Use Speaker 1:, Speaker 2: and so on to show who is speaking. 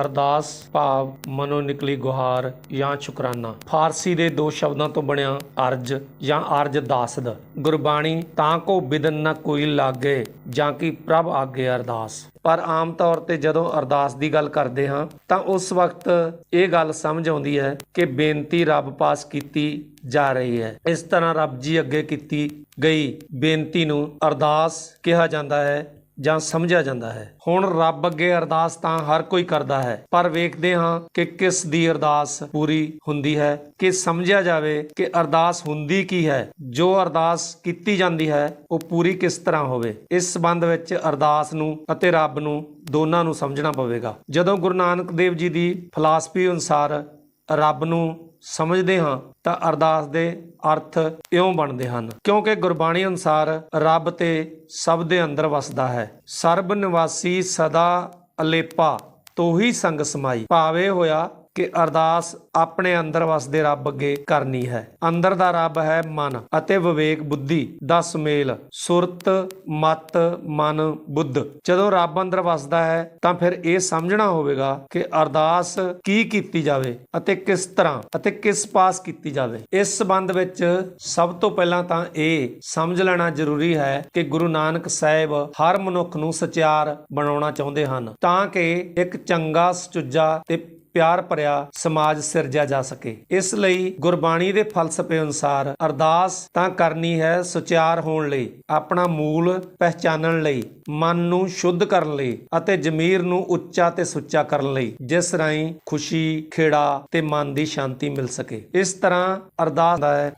Speaker 1: ਅਰਦਾਸ, ਭਾਵ ਮਨੋਂ ਨਿਕਲੀ ਗੁਹਾਰ ਜਾਂ ਸ਼ੁਕਰਾਨਾ। ਫਾਰਸੀ ਦੇ ਦੋ ਸ਼ਬਦਾਂ ਤੋਂ ਬਣਿਆ ਅਰਜ ਜਾਂ ਅਰਜ ਦਾਸਦ। ਗੁਰਬਾਣੀ, ਤਾਂ ਕੋ ਬਿਦਨ ਨਾ ਕੋਈ ਲਾਗੇ ਜਾਂ ਕਿ ਪ੍ਰਭ ਆਗੇ ਅਰਦਾਸ। ਪਰ ਆਮ ਤੌਰ ਤੇ ਜਦੋਂ ਅਰਦਾਸ ਦੀ ਗੱਲ ਕਰਦੇ ਹਾਂ, ਤਾਂ ਉਸ ਵਕਤ ਇਹ ਗੱਲ ਸਮਝ ਆਉਂਦੀ ਹੈ ਕਿ ਬੇਨਤੀ ਰੱਬ ਪਾਸ ਕੀਤੀ ਜਾ ਰਹੀ ਹੈ। ਇਸ ਤਰ੍ਹਾਂ ਰੱਬ ਜੀ ਅੱਗੇ ਕੀਤੀ ਗਈ ਬੇਨਤੀ ਨੂੰ ਅਰਦਾਸ ਕਿਹਾ ਜਾਂਦਾ ਹੈ ਜਾਂ ਸਮਝਿਆ ਜਾਂਦਾ ਹੈ। ਹੁਣ ਰੱਬ ਅੱਗੇ ਅਰਦਾਸ ਤਾਂ ਹਰ ਕੋਈ ਕਰਦਾ ਹੈ, ਪਰ ਵੇਖਦੇ ਹਾਂ ਕਿ ਕਿਸ ਦੀ ਅਰਦਾਸ ਪੂਰੀ ਹੁੰਦੀ ਹੈ, ਕਿ ਸਮਝਿਆ ਜਾਵੇ ਕਿ ਅਰਦਾਸ ਹੁੰਦੀ ਕੀ ਹੈ। ਜੋ ਅਰਦਾਸ ਕੀਤੀ ਜਾਂਦੀ ਹੈ, ਉਹ ਪੂਰੀ ਕਿਸ ਤਰ੍ਹਾਂ ਹੋਵੇ। ਇਸ ਸੰਬੰਧ ਵਿੱਚ ਅਰਦਾਸ ਨੂੰ ਅਤੇ ਰੱਬ ਨੂੰ ਦੋਨਾਂ ਨੂੰ ਸਮਝਣਾ ਪਵੇਗਾ। ਜਦੋਂ ਗੁਰੂ ਨਾਨਕ ਦੇਵ ਜੀ ਦੀ ਫਲਸਫੀ ਅਨੁਸਾਰ ਰੱਬ ਨੂੰ ਸਮਝਦੇ ਹਾਂ ਤਾਂ ਅਰਦਾਸ ਦੇ ਅਰਥ ਇਉਂ ਬਣਦੇ ਹਨ। ਕਿਉਂਕਿ ਗੁਰਬਾਣੀ ਅਨੁਸਾਰ ਰੱਬ ਤੇ ਸਭ ਦੇ ਅੰਦਰ ਵਸਦਾ ਹੈ। ਸਰਬ ਨਿਵਾਸੀ ਸਦਾ ਅਲੇਪਾ, ਤੋਹੀ ਸੰਗ ਸਮਾਈ। ਭਾਵੇ ਹੋਇਆ ਕਿ ਅਰਦਾਸ ਆਪਣੇ ਅੰਦਰ ਵਸਦੇ ਰੱਬ ਅੱਗੇ ਕਰਨੀ ਹੈ। ਅੰਦਰ ਦਾ ਰੱਬ ਹੈ ਮਨ ਅਤੇ ਵਿਵੇਕ ਬੁੱਧੀ। ਦਾ ਸੁਮੇਲ ਸੁਰਤ, ਮਤ, ਮਨ, ਬੁੱਧ। ਜਦੋਂ ਰੱਬ ਅੰਦਰ ਵਸਦਾ ਹੈ, ਤਾਂ ਫਿਰ ਇਹ ਸਮਝਣਾ ਹੋਵੇਗਾ ਕਿ ਅਰਦਾਸ ਕੀ ਕੀਤੀ ਜਾਵੇ ਅਤੇ ਕਿਸ ਤਰ੍ਹਾਂ ਅਤੇ ਕਿਸ ਪਾਸ ਕੀਤੀ ਜਾਵੇ। ਇਸ ਸਬੰਧ ਵਿੱਚ ਸਭ ਤੋਂ ਪਹਿਲਾਂ ਤਾਂ ਇਹ ਸਮਝ ਲੈਣਾ ਜ਼ਰੂਰੀ ਹੈ ਕਿ ਗੁਰੂ ਨਾਨਕ ਸਾਹਿਬ ਹਰ ਮਨੁੱਖ ਨੂੰ ਸਚਿਆਰ ਬਣਾਉਣਾ ਚਾਹੁੰਦੇ ਹਨ। ਤਾਂ ਕਿ ਇੱਕ ਚੰਗਾ ਸੁਚੱਜਾ ਤੇ ਪਿਆਰ ਭਰਿਆ ਸਮਾਜ ਸਿਰਜਿਆ ਜਾ ਸਕੇ। ਇਸ ਲਈ ਗੁਰਬਾਣੀ ਦੇ ਫਲਸਫੇ ਅਨੁਸਾਰ ਅਰਦਾਸ ਤਾਂ ਕਰਨੀ ਹੈ ਸੁਚਿਆਰ ਹੋਣ ਲਈ, ਆਪਣਾ ਮੂਲ ਪਹਿਚਾਨਣ ਲਈ, ਮਨ ਨੂੰ ਸ਼ੁੱਧ ਕਰਨ ਲਈ ਅਤੇ ਜ਼ਮੀਰ ਨੂੰ ਉੱਚਾ ਤੇ ਸੁੱਚਾ ਕਰਨ ਲਈ, ਜਿਸ ਰਾਹੀਂ ਖੁਸ਼ੀ ਖੇੜਾ ਤੇ ਮਨ ਦੀ ਸ਼ਾਂਤੀ ਮਿਲ ਸਕੇ। ਇਸ ਤਰ੍ਹਾਂ ਅਰਦਾਸ ਦਾ ਹੈ